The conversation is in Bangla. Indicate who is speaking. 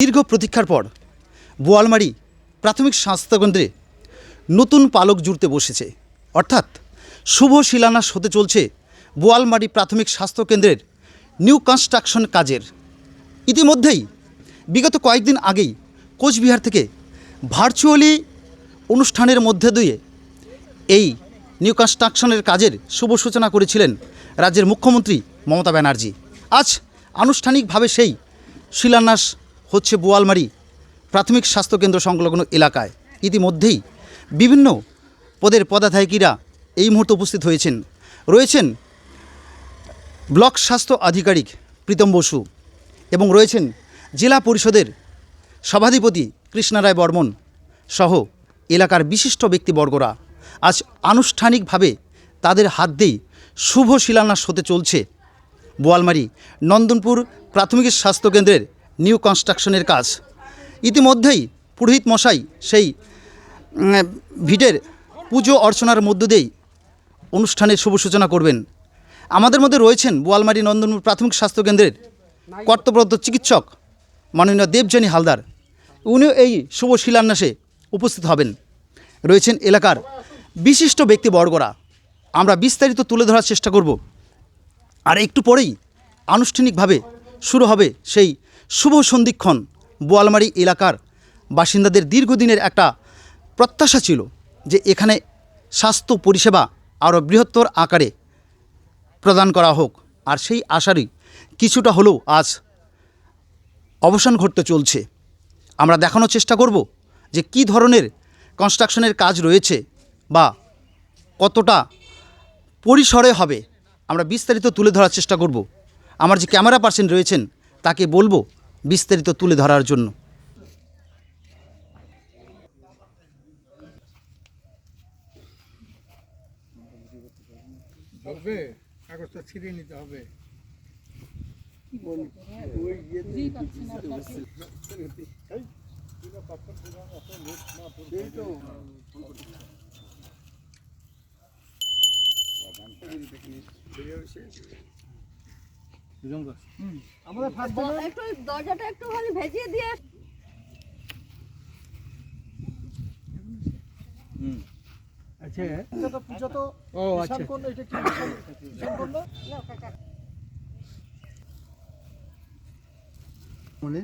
Speaker 1: দীর্ঘ প্রতীক্ষার পর বোয়ালমারি প্রাথমিক স্বাস্থ্যকেন্দ্রে নতুন পালক জুড়তে বসেছে। অর্থাৎ শুভ শিলান্যাস হতে চলছে বোয়ালমারি প্রাথমিক স্বাস্থ্যকেন্দ্রের নিউ কনস্ট্রাকশন কাজের। ইতিমধ্যেই বিগত কয়েকদিন আগেই কোচবিহার থেকে ভার্চুয়ালি অনুষ্ঠানের মধ্যে দিয়ে এই নিউ কনস্ট্রাকশনের কাজের শুভ সূচনা করেছিলেন রাজ্যের মুখ্যমন্ত্রী মমতা ব্যানার্জি। আজ আনুষ্ঠানিকভাবে সেই শিলান্যাস হচ্ছে বোয়ালমারি প্রাথমিক স্বাস্থ্যকেন্দ্র সংলগ্ন এলাকায়। ইতিমধ্যেই বিভিন্ন পদের পদাধিকারীরা এই মুহূর্তে উপস্থিত হয়েছেন। রয়েছেন ব্লক স্বাস্থ্য আধিকারিক প্রীতম বসু এবং রয়েছেন জেলা পরিষদের সভাধিপতি কৃষ্ণা রায় বর্মন সহ এলাকার বিশিষ্ট ব্যক্তিবর্গরা। আজ আনুষ্ঠানিকভাবে তাদের হাত দিয়েই শুভ শিলান্যাস হতে চলছে বোয়ালমারি নন্দনপুর প্রাথমিক স্বাস্থ্যকেন্দ্রের নিউ কনস্ট্রাকশনের কাজ। ইতিমধ্যেই পুরোহিত মশাই সেই ভিটের পুজো অর্চনার মধ্য দিয়েই অনুষ্ঠানের শুভ সূচনা করবেন। আমাদের মধ্যে রয়েছেন বোয়ালমারি নন্দনপুর প্রাথমিক স্বাস্থ্যকেন্দ্রের কর্তব্যরত চিকিৎসক মাননীয় দেবজানী হালদার। উনিও এই শুভ শিলান্যাসে উপস্থিত হবেন। রয়েছেন এলাকার বিশিষ্ট ব্যক্তিবর্গরা। আমরা বিস্তারিত তুলে ধরার চেষ্টা করব। আর একটু পরেই আনুষ্ঠানিকভাবে শুরু হবে সেই শুভ সন্ধিক্ষণ বোয়ালমারি এলাকার বাসিন্দাদের দীর্ঘদিনের একটা প্রত্যাশা ছিল যে এখানে স্বাস্থ্য পরিষেবা আরও বৃহত্তর আকারে প্রদান করা হোক। আর সেই আশারই কিছুটা হলেও আজ অবসান ঘটতে চলছে। আমরা দেখানোর চেষ্টা করব যে কি ধরনের কনস্ট্রাকশনের কাজ রয়েছে বা কতটা পরিসরে হবে। আমরা বিস্তারিত তুলে ধরার চেষ্টা করব। আমার যে ক্যামেরা পার্সন রয়েছেন, তাকে বলব বিস্তারিত তুলে ধরার জন্য।
Speaker 2: কাগজটা ছিঁড়ে নিতে হবে। আমাদের ফার্স্ট
Speaker 3: একটু দরজাটা একটুখানি ভেজিয়ে দিয়ে
Speaker 2: হুম। আচ্ছা। তো পূজা তো ও আচ্ছা। কোন এটা কি কোণ না? মানে?